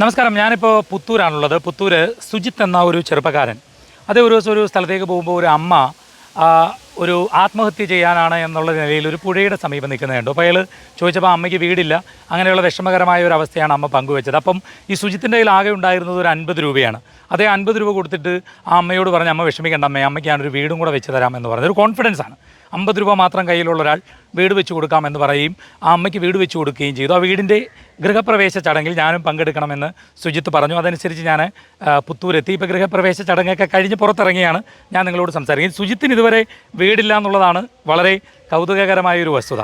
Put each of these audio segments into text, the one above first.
നമസ്കാരം. ഞാനിപ്പോൾ പുത്തൂരാണുള്ളത്. പുത്തൂര് സുജിത്ത് എന്ന ഒരു ചെറുപ്പക്കാരൻ. അതേ ഒരു ദിവസം ഒരു സ്ഥലത്തേക്ക് പോകുമ്പോൾ ഒരു അമ്മ ഒരു ആത്മഹത്യ ചെയ്യാനാണ് എന്നുള്ള നിലയിൽ ഒരു പുഴയുടെ സമീപം നിൽക്കുന്നതുണ്ട് അപ്പോൾ അയാൾ ചോദിച്ചപ്പോൾ അമ്മയ്ക്ക് വീടില്ല. അങ്ങനെയുള്ള വിഷമകരമായ ഒരു അവസ്ഥയാണ് അമ്മ പങ്കുവെച്ചത്. അപ്പം ഈ സുജിത്തിന്റെ കയ്യിൽ ആകെ ഉണ്ടായിരുന്നത് ഒരു അൻപത് രൂപയാണ്. അതേ അൻപത് രൂപ കൊടുത്തിട്ട് ആ അമ്മയോട് പറഞ്ഞ് അമ്മ വിഷമിക്കേണ്ട അമ്മയെ അമ്മയ്ക്കാണ് ഒരു വീടും കൂടെ വെച്ച് തരാമെന്ന് പറഞ്ഞത് ഒരു കോൺഫിഡൻസ് ആണ്. അമ്പത് രൂപ മാത്രം കയ്യിലുള്ള ഒരാൾ വീട് വെച്ച് കൊടുക്കാമെന്ന് പറയുകയും ആ അമ്മയ്ക്ക് വീട് വെച്ച് കൊടുക്കുകയും ചെയ്തു. ആ വീടിന്റെ ഗൃഹപ്രവേശ ചടങ്ങിൽ ഞാനും പങ്കെടുക്കണമെന്ന് സുജിത്ത് പറഞ്ഞു. അതനുസരിച്ച് ഞാൻ പുത്തൂരെത്തി. ഇപ്പോൾ ഗൃഹപ്രവേശ ചടങ്ങൊക്കെ കഴിഞ്ഞ് പുറത്തിറങ്ങിയാണ് ഞാൻ നിങ്ങളോട് സംസാരിക്കുന്നത്. സുജിത്തിന് ഇതുവരെ വീടില്ല എന്നുള്ളതാണ് വളരെ കൗതുകകരമായ ഒരു വസ്തുത.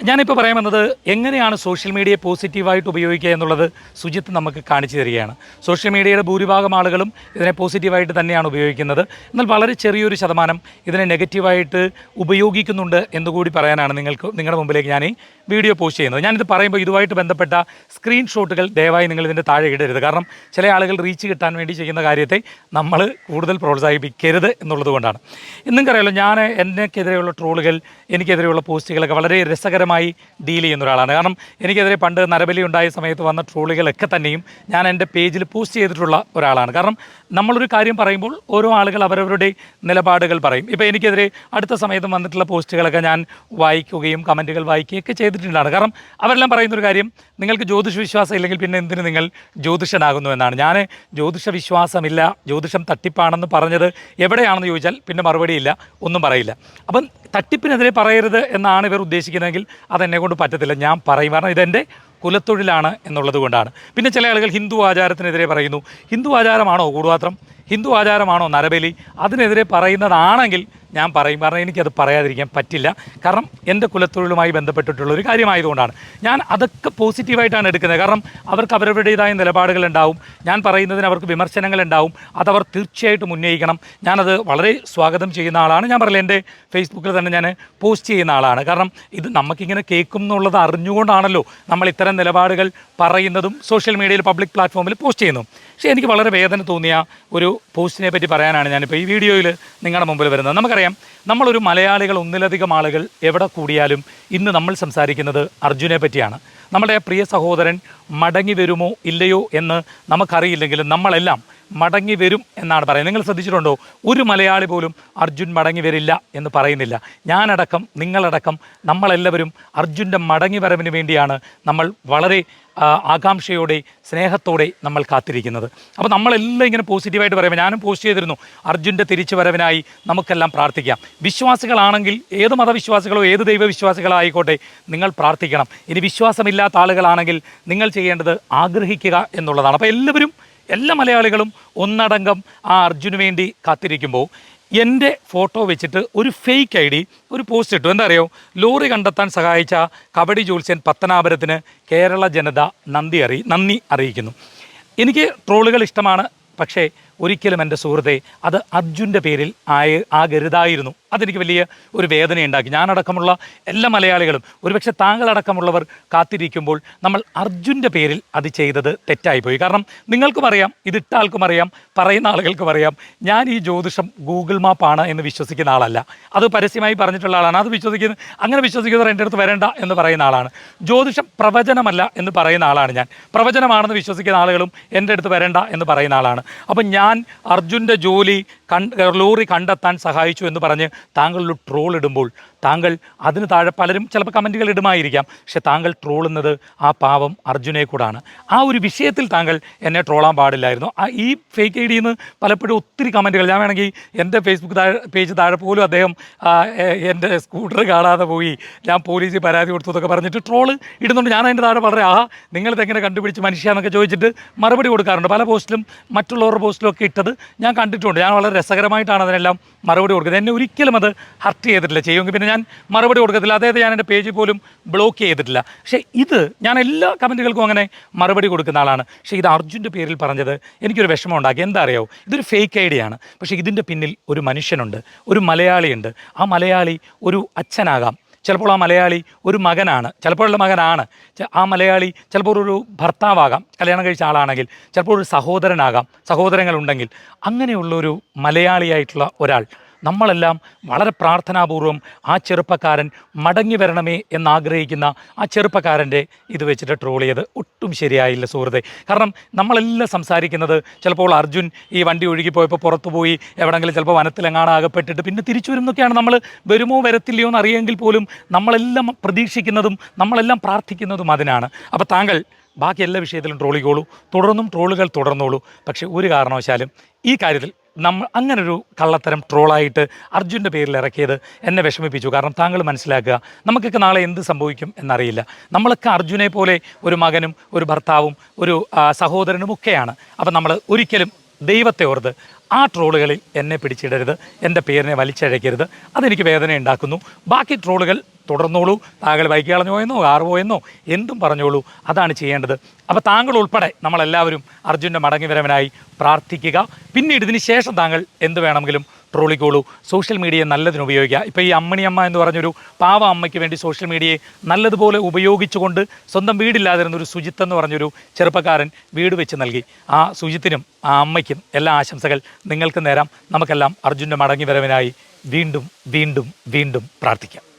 ഞാനിപ്പോൾ പറയാൻ വന്നത് എങ്ങനെയാണ് സോഷ്യൽ മീഡിയയെ പോസിറ്റീവായിട്ട് ഉപയോഗിക്കുക എന്നുള്ളത് സുജിത്ത് നമുക്ക് കാണിച്ചു തരികയാണ്. സോഷ്യൽ മീഡിയയുടെ ഭൂരിഭാഗം ആളുകളും ഇതിനെ പോസിറ്റീവായിട്ട് തന്നെയാണ് ഉപയോഗിക്കുന്നത്. എന്നാൽ വളരെ ചെറിയൊരു ശതമാനം ഇതിനെ നെഗറ്റീവായിട്ട് ഉപയോഗിക്കുന്നുണ്ട് എന്നുകൂടി പറയാനാണ് നിങ്ങൾക്ക് നിങ്ങളുടെ മുമ്പിലേക്ക് ഞാൻ ഈ വീഡിയോ പോസ്റ്റ് ചെയ്യുന്നത്. ഞാനിത് പറയുമ്പോൾ ഇതുമായിട്ട് ബന്ധപ്പെട്ട സ്ക്രീൻഷോട്ടുകൾ ദയവായി നിങ്ങൾ ഇതിന്റെ താഴെ ഇടരുത്. കാരണം ചില ആളുകൾ റീച്ച് കിട്ടാൻ വേണ്ടി ചെയ്യുന്ന കാര്യത്തെ നമ്മൾ കൂടുതൽ പ്രോത്സാഹിപ്പിക്കരുത് എന്നുള്ളത് കൊണ്ടാണ്. നിങ്ങൾക്കറിയാലോ ഞാൻ എന്നെക്കെതിരെയുള്ള ട്രോളുകൾ എനിക്കെതിരെയുള്ള പോസ്റ്റുകളൊക്കെ വളരെ രസകരമായി ഡീൽ ചെയ്യുന്ന ഒരാളാണ്. കാരണം എനിക്കെതിരെ പണ്ട് നരബലി ഉണ്ടായ സമയത്ത് വന്ന ട്രോളുകളൊക്കെ തന്നെയും ഞാൻ എന്റെ പേജിൽ പോസ്റ്റ് ചെയ്തിട്ടുള്ള ഒരാളാണ്. കാരണം നമ്മളൊരു കാര്യം പറയുമ്പോൾ ഓരോ ആളുകൾ അവരവരുടെ നിലപാടുകൾ പറയും. ഇപ്പോൾ എനിക്കെതിരെ അടുത്ത സമയത്ത് വന്നിട്ടുള്ള പോസ്റ്റുകളൊക്കെ ഞാൻ വായിക്കുകയും കമന്റുകൾ വായിക്കുകയൊക്കെ ചെയ്തിട്ടുണ്ടാണ്. കാരണം അവരെല്ലാം പറയുന്നൊരു കാര്യം നിങ്ങൾക്ക് ജ്യോതിഷ വിശ്വാസം ഇല്ലെങ്കിൽ പിന്നെ എന്തിന് നിങ്ങൾ ജ്യോതിഷനാകുന്നു എന്നാണ്. ഞാൻ ജ്യോതിഷ വിശ്വാസമില്ല ജ്യോതിഷം തട്ടിപ്പാണെന്ന് പറഞ്ഞത് എവിടെയാണെന്ന് ചോദിച്ചാൽ പിന്നെ മറുപടിയില്ല ഒന്നും പറയില്ല. അപ്പം തട്ടിപ്പിനെതിരെ പറയരുത് എന്നാണ് ഇവർ ഉദ്ദേശിക്കുന്നതെങ്കിൽ അതെന്നെ കൊണ്ട് പറ്റത്തില്ല. ഞാൻ പറയും. കാരണം ഇതെന്റെ കുലത്തൊഴിലാണ് എന്നുള്ളത് കൊണ്ടാണ്. പിന്നെ ചില ആളുകൾ ഹിന്ദു ആചാരത്തിനെതിരെ പറയുന്നു. ഹിന്ദു ആചാരമാണോ കൂടുമാത്രം ഹിന്ദു ആചാരമാണോ നരബലി? അതിനെതിരെ പറയുന്നതാണെങ്കിൽ ഞാൻ പറയും. കാരണം എനിക്കത് പറയാതിരിക്കാൻ പറ്റില്ല. കാരണം എന്റെ കുലത്തൊഴിലുമായി ബന്ധപ്പെട്ടിട്ടുള്ള ഒരു കാര്യമായതുകൊണ്ടാണ്. ഞാൻ അതൊക്കെ പോസിറ്റീവായിട്ടാണ് എടുക്കുന്നത്. കാരണം അവർക്ക് അവരവരുടേതായ നിലപാടുകൾ ഉണ്ടാവും. ഞാൻ പറയുന്നതിന് അവർക്ക് വിമർശനങ്ങൾ ഉണ്ടാവും. അതവർ തീർച്ചയായിട്ടും ഉന്നയിക്കണം. ഞാനത് വളരെ സ്വാഗതം ചെയ്യുന്ന ആളാണ്. ഞാൻ പറയില്ല എന്റെ ഫേസ്ബുക്കിൽ തന്നെ ഞാൻ പോസ്റ്റ് ചെയ്യുന്ന ആളാണ്. കാരണം ഇത് നമുക്കിങ്ങനെ കേൾക്കും എന്നുള്ളത് അറിഞ്ഞുകൊണ്ടാണല്ലോ നമ്മൾ ഇത്തരം നിലപാടുകൾ പറയുന്നതും സോഷ്യൽ മീഡിയയിൽ പബ്ലിക് പ്ലാറ്റ്ഫോമിൽ പോസ്റ്റ് ചെയ്യുന്നു പക്ഷേ എനിക്ക് വളരെ വേദന തോന്നിയ ഒരു പോസ്റ്റിനെ പറ്റി പറയാനാണ് ഞാനിപ്പോൾ ഈ വീഡിയോയിൽ നിങ്ങളുടെ മുമ്പിൽ വരുന്നത്. നമുക്കറിയാം നമ്മളൊരു മലയാളികൾ ഒന്നിലധികം ആളുകൾ എവിടെ കൂടിയാലും ഇന്ന് നമ്മൾ സംസാരിക്കുന്നത് അർജുനെ പറ്റിയാണ്. നമ്മുടെ പ്രിയ സഹോദരൻ മടങ്ങി വരുമോ ഇല്ലയോ എന്ന് നമുക്കറിയില്ലെങ്കിലും നമ്മളെല്ലാം മടങ്ങി വരും എന്നാണ് പറയുന്നത്. നിങ്ങൾ ശ്രദ്ധിച്ചിട്ടുണ്ടോ? ഒരു മലയാളി പോലും അർജുൻ മടങ്ങി വരില്ല എന്ന് പറയുന്നില്ല. ഞാനടക്കം നിങ്ങളടക്കം നമ്മളെല്ലാവരും അർജുന്റെ മടങ്ങി വരവിന് വേണ്ടിയാണ് നമ്മൾ വളരെ ആകാംക്ഷയോടെ സ്നേഹത്തോടെ നമ്മൾ കാത്തിരിക്കുന്നത്. അപ്പോൾ നമ്മളെല്ലാം ഇങ്ങനെ പോസിറ്റീവായിട്ട് പറയുമ്പോൾ ഞാനും പോസ്റ്റ് ചെയ്തിരുന്നു അർജുന്റെ തിരിച്ചു വരവിനായി നമുക്കെല്ലാം പ്രാർത്ഥിക്കാം. വിശ്വാസികളാണെങ്കിൽ ഏത് മതവിശ്വാസികളോ ഏത് ദൈവവിശ്വാസികളോ ആയിക്കോട്ടെ നിങ്ങൾ പ്രാർത്ഥിക്കണം. ഇനി വിശ്വാസമില്ലാത്ത ആളുകളാണെങ്കിൽ നിങ്ങൾ ചെയ്യേണ്ടത് ആഗ്രഹിക്കുക എന്നുള്ളതാണ്. അപ്പോൾ എല്ലാവരും എല്ലാ മലയാളികളും ഒന്നടങ്കം ആ അർജുന് വേണ്ടി കാത്തിരിക്കുമ്പോൾ എന്റെ ഫോട്ടോ വെച്ചിട്ട് ഒരു ഫേക്ക് ഐ ഡി ഒരു പോസ്റ്റ് ഇട്ടു. എന്താ അറിയോ ലോറി കണ്ടെത്താൻ സഹായിച്ച കബഡി ജോത്സ്യൻ പത്തനാപുരത്തിന് കേരള ജനത നന്ദി അറി നന്ദി അറിയിക്കുന്നു. എനിക്ക് ട്രോളുകൾ ഇഷ്ടമാണ് പക്ഷേ ഒരിക്കലും എന്റെ സുഹൃത്തെ അത് അർജുന്റെ പേരിൽ ആയ ആകരുതായിരുന്നു. അതെനിക്ക് വലിയ ഒരു വേദനയുണ്ടാക്കി. ഞാനടക്കമുള്ള എല്ലാ മലയാളികളും ഒരുപക്ഷെ താങ്കളടക്കമുള്ളവർ കാത്തിരിക്കുമ്പോൾ നമ്മൾ അർജുന്റെ പേരിൽ അത് ചെയ്തത് തെറ്റായിപ്പോയി. കാരണം നിങ്ങൾക്കും അറിയാം ഇതിട്ട ആൾക്കും അറിയാം പറയുന്ന ആളുകൾക്കും അറിയാം ഞാൻ ഈ ജ്യോതിഷം ഗൂഗിൾ മാപ്പാണ് എന്ന് വിശ്വസിക്കുന്ന ആളല്ല. അത് പരസ്യമായി പറഞ്ഞിട്ടുള്ള ആളാണ്. അത് വിശ്വസിക്കുന്ന അങ്ങനെ വിശ്വസിക്കുന്നവർ എന്റെ അടുത്ത് വരേണ്ട എന്ന് പറയുന്ന ആളാണ്. ജ്യോതിഷം പ്രവചനമല്ല എന്ന് പറയുന്ന ആളാണ് ഞാൻ. പ്രവചനമാണെന്ന് വിശ്വസിക്കുന്ന ആളുകളും എന്റെ അടുത്ത് വരേണ്ട എന്ന് പറയുന്ന ആളാണ്. അപ്പം ഞാൻ അർജുന്റെ ജോലി കൺ ലോറി കണ്ടെത്താൻ സഹായിച്ചു എന്ന് പറഞ്ഞ് താങ്കൾ ഒരു ട്രോൾ ഇടുമ്പോൾ താങ്കൾ അതിന് താഴെ പലരും ചിലപ്പോൾ കമന്റുകൾ ഇടുമായിരിക്കാം. പക്ഷെ താങ്കൾ ട്രോളുന്നത് ആ പാവം അർജുനെ കൂടാണ്. ആ ഒരു വിഷയത്തിൽ താങ്കൾ എന്നെ ട്രോളാൻ പാടില്ലായിരുന്നു. ആ ഈ ഫേക്ക് ഐ ഡിയിൽ നിന്ന് പലപ്പോഴും ഒത്തിരി കമന്റുകൾ. ഞാൻ വേണമെങ്കിൽ എന്റെ ഫേസ്ബുക്ക് പേജ് താഴെ പോലും അദ്ദേഹം എന്റെ സ്കൂട്ടർ കാണാതെ പോയി ഞാൻ പോലീസിൽ പരാതി കൊടുത്തു എന്നൊക്കെ പറഞ്ഞിട്ട് ട്രോൾ ഇടുന്നുണ്ട്. ഞാൻ അതിന്റെ താഴെ വളരെ ആഹാ നിങ്ങളിതെങ്ങനെ കണ്ടുപിടിച്ച് മനുഷ്യന്നൊക്കെ ചോദിച്ചിട്ട് മറുപടി കൊടുക്കാറുണ്ട്. പല പോസ്റ്റിലും മറ്റുള്ളവരുടെ പോസ്റ്റിലും ഒക്കെ ഇട്ടത് ഞാൻ കണ്ടിട്ടുണ്ട്. ഞാൻ വളരെ രസകരമായിട്ടാണ് അതിനെല്ലാം മറുപടി കൊടുക്കുന്നത്. എന്നെ ഒരിക്കലും അത് ഹർട്ട് ചെയ്തിട്ടില്ല. ചെയ്യുമെങ്കിൽ പിന്നെ ഞാൻ മറുപടി കൊടുക്കത്തില്ല. അതായത് ഞാൻ എന്റെ പേജ് പോലും ബ്ലോക്ക് ചെയ്തിട്ടില്ല. പക്ഷേ ഇത് ഞാൻ എല്ലാ കമന്റുകൾക്കും അങ്ങനെ മറുപടി കൊടുക്കുന്ന ആളാണ്. പക്ഷേ ഇത് അർജുന്റെ പേരിൽ പറഞ്ഞത് എനിക്കൊരു വിഷമം ഉണ്ടാക്കി. എന്താ അറിയാവോ? ഇതൊരു ഫേക്ക് ഐഡിയ ആണ്. പക്ഷേ ഇതിന്റെ പിന്നിൽ ഒരു മനുഷ്യനുണ്ട്. ഒരു മലയാളിയുണ്ട്. ആ മലയാളി ഒരു അച്ഛനാകാം. ചിലപ്പോൾ ആ മലയാളി ഒരു മകനാണ്. ചിലപ്പോഴുള്ള മകനാണ്. ആ മലയാളി ചിലപ്പോൾ ഒരു ഭർത്താവാകാം. കല്യാണം കഴിച്ച ആളാണെങ്കിൽ ചിലപ്പോൾ ഒരു സഹോദരനാകാം. സഹോദരങ്ങളുണ്ടെങ്കിൽ അങ്ങനെയുള്ള ഒരു മലയാളിയായിട്ടുള്ള ഒരാൾ നമ്മളെല്ലാം വളരെ പ്രാർത്ഥനാപൂർവം ആ ചെറുപ്പക്കാരൻ മടങ്ങി വരണമേ എന്നാഗ്രഹിക്കുന്ന ആ ചെറുപ്പക്കാരന്റെ ഇത് വെച്ചിട്ട് ട്രോൾ ചെയ്ത് ഒട്ടും ശരിയായില്ല സുഹൃത്തെ. കാരണം നമ്മളെല്ലാം സംസാരിക്കുന്നത് ചിലപ്പോൾ അർജുൻ ഈ വണ്ടി ഒഴുകിപ്പോയപ്പോൾ പുറത്തു പോയി എവിടെങ്കിലും ചിലപ്പോൾ വനത്തിലെങ്ങാണ് അകപ്പെട്ടിട്ട് പിന്നെ തിരിച്ചു വരുന്നൊക്കെയാണ് നമ്മൾ വരുമോ വരത്തില്ലയോ എന്ന് അറിയെങ്കിൽ പോലും നമ്മളെല്ലാം പ്രതീക്ഷിക്കുന്നതും നമ്മളെല്ലാം പ്രാർത്ഥിക്കുന്നതും അതിനാണ്. അപ്പോൾ താങ്കൾ ബാക്കി എല്ലാ വിഷയത്തിലും ട്രോളിക്കോളൂ തുടർന്നും ട്രോളുകൾ തുടർന്നോളൂ. പക്ഷേ ഒരു കാരണവശാലും ഈ കാര്യത്തിൽ നമ്മൾ അങ്ങനൊരു കള്ളത്തരം ട്രോളായിട്ട് അർജുന്റെ പേരിൽ ഇറക്കിയത് എന്നെ വിഷമിപ്പിച്ചു. കാരണം താങ്കൾ മനസ്സിലാക്കുക നമുക്കൊക്കെ നാളെ എന്ത് സംഭവിക്കും എന്നറിയില്ല. നമ്മളൊക്കെ അർജുനെ പോലെ ഒരു മകനും ഒരു ഭർത്താവും ഒരു സഹോദരനും ഒക്കെയാണ് അപ്പം നമ്മൾ ഒരിക്കലും ദൈവത്തെ ഓർത്ത് ആ ട്രോളുകളിൽ എന്നെ പിടിച്ചിടരുത് എന്റെ പേരിനെ വലിച്ചഴക്കരുത് അതെനിക്ക് വേദന ഉണ്ടാക്കുന്നു ബാക്കി ട്രോളുകൾ തുടർന്നോളൂ. താങ്കൾ ബൈക്ക് കളഞ്ഞു പോയെന്നോ പോയെന്നോ എന്തും പറഞ്ഞോളൂ. അതാണ് ചെയ്യേണ്ടത്. അപ്പോൾ താങ്കൾ ഉൾപ്പെടെ നമ്മളെല്ലാവരും അർജുന്റെ മടങ്ങിവരവനായി പ്രാർത്ഥിക്കുക. പിന്നീട് ഇതിന് ശേഷം താങ്കൾ എന്ത് വേണമെങ്കിലും ട്രോളിക്കോളൂ. സോഷ്യൽ മീഡിയയെ നല്ലതിന് ഉപയോഗിക്കുക. ഇപ്പോൾ ഈ അമ്മണിയമ്മ എന്ന് പറഞ്ഞൊരു പാവ അമ്മയ്ക്ക് വേണ്ടി സോഷ്യൽ മീഡിയയെ നല്ലതുപോലെ ഉപയോഗിച്ചുകൊണ്ട് സ്വന്തം വീടില്ലാതിരുന്ന ഒരു സുജിത്ത് എന്ന് പറഞ്ഞൊരു ചെറുപ്പക്കാരൻ വീട് വെച്ച് നൽകി. ആ സുജിത്തിനും ആ അമ്മയ്ക്കും എല്ലാ ആശംസകൾ നിങ്ങൾക്ക് നേരം. നമുക്കെല്ലാം അർജുന്റെ മടങ്ങി വരവിനായി വീണ്ടും വീണ്ടും വീണ്ടും പ്രാർത്ഥിക്കാം.